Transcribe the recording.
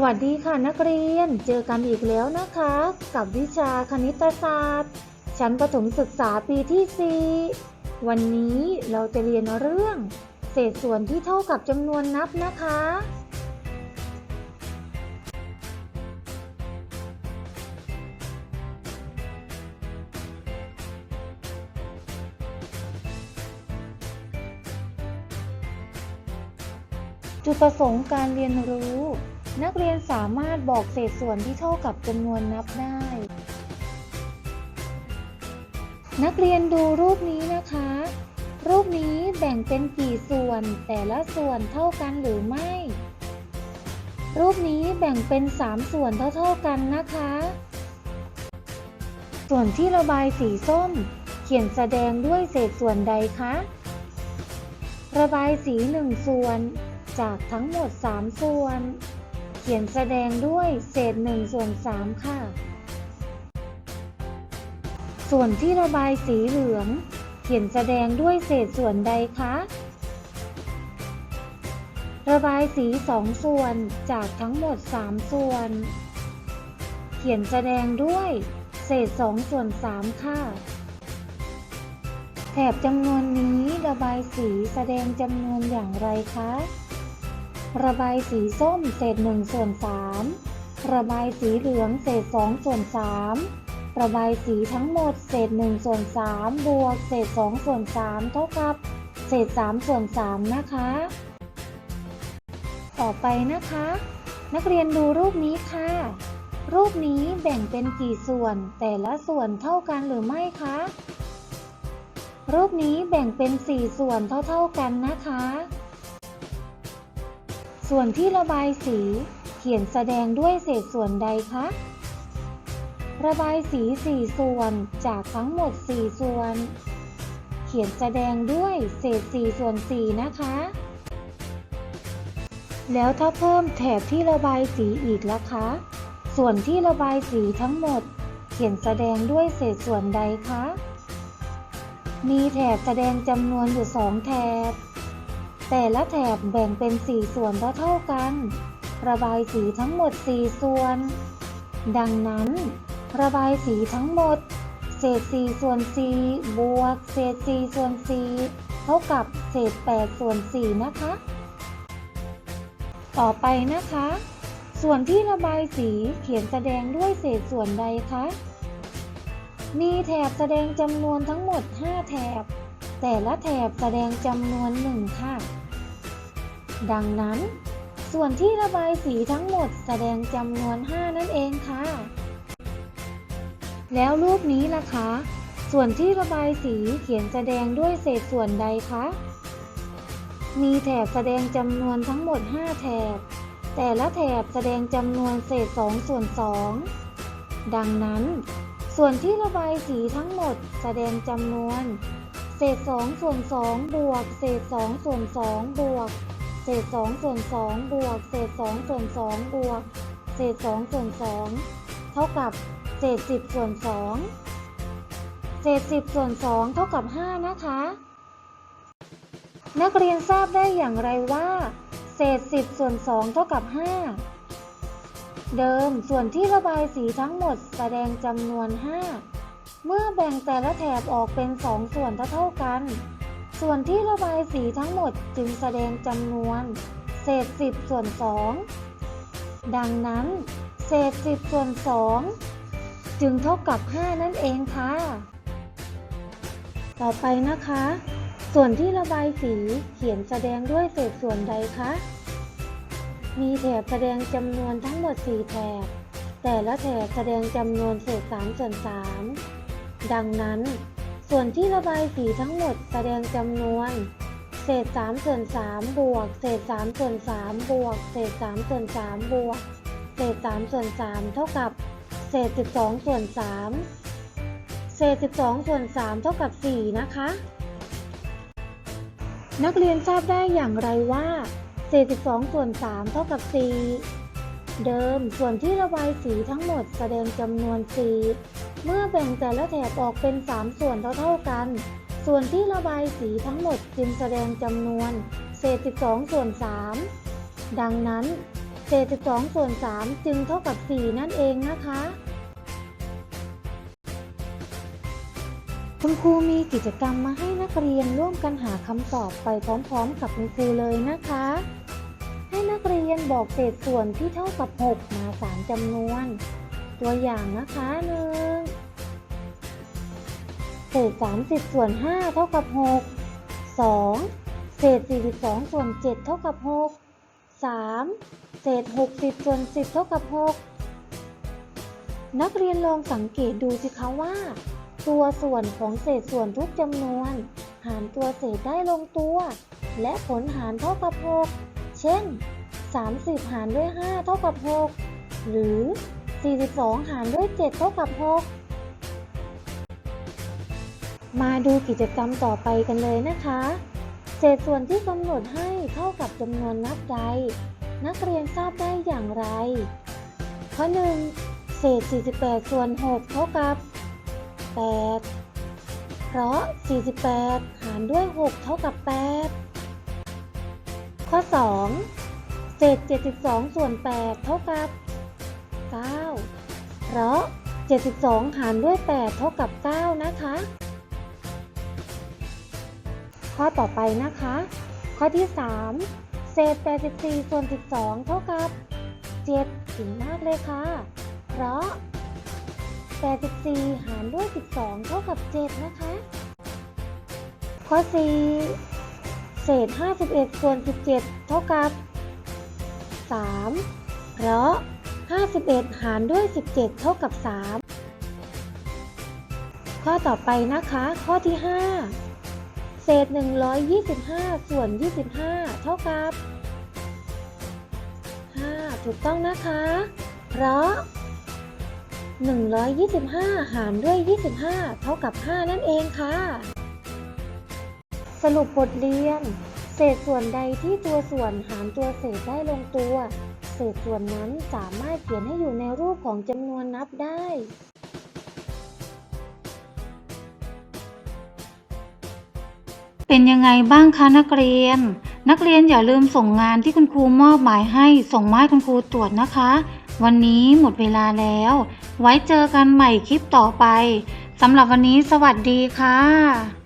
สวัสดีค่ะนักเรียน เจอกันอีกแล้วนะคะ กับวิชาคณิตศาสตร์ ชั้นประถมศึกษาปีที่ 4 วันนี้เราจะเรียนเรื่อง เศษส่วนที่เท่ากับจำนวนนับนะคะ จุดประสงค์การเรียนรู้ นักเรียนสามารถบอกเศษส่วนที่เท่ากับจำนวนนับได้ นักเรียนดูรูปนี้นะคะ รูปนี้แบ่งเป็นกี่ส่วน แต่ละส่วนเท่ากันหรือไม่ รูปนี้แบ่งเป็น 3 ส่วนเท่าๆกันนะคะ ส่วนที่ระบายสีส้ม เขียนแสดงด้วยเศษส่วนใดคะ ระบายสีหนึ่งส่วนจากทั้งหมด 3 ส่วน เขียนแสดงด้วยเศษ1ส่วน3ค่ะ ส่วนที่ระบายสีเหลือง เขียนแสดงด้วยเศษส่วนใดคะ ระบายสี 2 ส่วนจากทั้งหมด 3 ส่วน เขียนแสดงด้วยเศษ2ส่วน3ค่ะ แถบจำนวนนี้ระบายสีแสดงจำนวนอย่างไรคะ ระบายสีส้มเศษ1ส่วน3ระบายสีเหลืองเศษ2ส่วน3ระบายสีทั้งหมดเศษ1ส่วน3บวกเศษ2ส่วน3เท่ากับ เศษ3ส่วน3นะคะ ต่อไปนะคะ นักเรียนดูรูปนี้ค่ะ รูปนี้แบ่งเป็นกี่ส่วน แต่ละส่วนเท่ากันหรือไม่คะ รูปนี้แบ่งเป็น 4 ส่วนเท่าๆกันนะคะ ส่วนที่ระบายสีเขียนแสดงด้วยเศษส่วนใดคะ ระบายสี 4 ส่วนจากทั้งหมด 4 ส่วน เขียนแสดงด้วยเศษ 4 ส่วน 4 นะคะ แล้วถ้าเพิ่มแถบที่ระบายสีอีกล่ะคะ ส่วนที่ระบายสีทั้งหมด เขียนแสดงด้วยเศษส่วนใดคะ มีแถบแสดงจำนวนอยู่ 2 แถบ แต่ละแถบแบ่งเป็น 4 ส่วนเท่ากัน ระบายสีทั้งหมด 4 ส่วน ดังนั้น ระบายสีทั้งหมด เศษ 4 ส่วน 4 บวก เศษ 4 ส่วน 4 เท่ากับเศษ 8 ส่วน 4 นะคะ ต่อไปนะคะ ส่วนที่ระบายสีเขียนแสดงด้วยเศษส่วนใดคะ มีแถบแสดงจำนวนทั้งหมด 5 แถบ แต่ละแถบแสดงจำนวน1ค่ะ ดังนั้น ส่วนที่ระบายสีทั้งหมดแสดงจำนวน 5 นั่นเองค่ะ แล้วรูปนี้ล่ะคะ ส่วนที่ระบายสีเขียนแสดงด้วยเศษส่วนใดคะ มีแถบแสดงจำนวนทั้งหมด 5 แถบ แต่ละแถบแสดงจำนวนเศษ 2 ส่วน 2 ดังนั้น ส่วนที่ระบายสีทั้งหมดแสดงจำนวน เศษ2ส่วน2บวก เศษ2ส่วน2บวก เศษ2ส่วน2บวก เศษ2ส่วน2บวก เศษ2ส่วน2เท่ากับเศษ10ส่วน2เศษ10ส่วน2เท่ากับ5นะคะ นักเรียนทราบได้อย่างไรว่า เศษ10ส่วน2เท่ากับ5เดิมส่วนที่ระบายสีทั้งหมดแสดงจำนวน5 เมื่อแบ่งแต่ละแถบออกเป็น2ส่วนเท่าๆกัน ส่วนที่ระบายสีทั้งหมดจึงแสดงจำนวน เศษ10ส่วน2ดังนั้น เศษ10ส่วน2จึงเท่ากับ 5 นั่นเองค่ะ ต่อไปนะคะ ส่วนที่ระบายสีเขียนแสดงด้วยเศษส่วนใดคะ มีแถบแสดงจำนวนทั้งหมด 4 แถบ แต่ละแถบแสดงจำนวนเศษ3ส่วน3 ดังนั้น ส่วนที่ระบายสีทั้งหมดแสดงจำนวน เศษ3ส่วน3บวก เศษ3ส่วน3บวก เศษ3ส่วน3บวก เศษ3ส่วน3เท่ากับ เศษ 12 ส่วน 3 เศษ 12 ส่วน 3 เท่ากับ 4 นะคะ นักเรียนทราบได้อย่างไรว่า เศษ 12 ส่วน 3 เท่ากับ 4 เดิมส่วนที่ระบายสีทั้งหมดแสดงจำนวน4เมื่อแบ่งแต่ละแถบออกเป็น 3 ส่วนเท่าๆกัน ส่วนที่ระบายสีทั้งหมดจึงแสดงจำนวน เศษ 12 ส่วน 3 ดังนั้น เศษ 12 ส่วน 3 จึงเท่ากับ 4 นั่นเองนะคะ คุณครูมีกิจกรรมมาให้นักเรียนร่วมกันหาคำตอบไปพร้อมๆ กับคุณครูเลยนะคะ กเรียนบอกเศษส่วนที่เท่ากับ 6 มา 3จำนวน ตัวอย่างนะคะหนึ่งเศษ 30 ส่วน 5 เท่ากับ 6 2. เศษ 42 ส่วน 7 เท่ากับ 6 3. เศษ 60 ส่วน 10 เท่ากับ 6 นักเรียนลองสังเกตดูสิคะว่า ตัวส่วนของเศษส่วนทุกจำนวน หารตัวเศษได้ลงตัว และผลหารเท่ากับ 6 เช่น 30 หารด้วย 5 เท่ากับ 6 หรือ 42 หารด้วย 7 เท่ากับ 6 มาดูกิจกรรมต่อไปกันเลยนะคะเศษส่วนที่กำหนดให้เท่ากับจำนวนนับใด นักเรียนทราบได้อย่างไร ข้อ 1 เศษ 48 ส่วน 6 เท่ากับ 8 เพราะ 48 หารด้วย 6 เท่ากับ 8 ข้อ 2 เศษ 72 ส่วน 8 เท่ากับ 9 เพราะ 72 หารด้วย 8 เท่ากับ 9 นะคะ ข้อต่อไปนะคะ ข้อที่ 3 เศษ 84 ส่วน 12 เท่ากับ7เก่งมากเลยค่ะ เพราะ 84 หารด้วย 12 เท่ากับ 7 นะคะ ข้อ 4 เศษ 51 ส่วน 17 เท่ากับ 3 เพราะ 51 หารด้วย 17 เท่ากับ 3 ข้อต่อไปนะคะ ข้อที่ 5 เศษ 125 ส่วน 25 เท่ากับ 5 ถูกต้องนะคะ เพราะ 125 หารด้วย 25 เท่ากับ 5 นั่นเองค่ะ สรุปบทเรียน เศษส่วนใดที่ตัวส่วนหารตัวเศษได้ลงตัว เศษส่วนนั้นสามารถเขียนให้อยู่ในรูปของจำนวนนับได้ เป็นยังไงบ้างคะนักเรียน นักเรียนอย่าลืมส่งงานที่คุณครูมอบหมายให้ส่งมาให้คุณครูตรวจนะคะ วันนี้หมดเวลาแล้ว ไว้เจอกันใหม่คลิปต่อไปสำหรับวันนี้สวัสดีค่ะ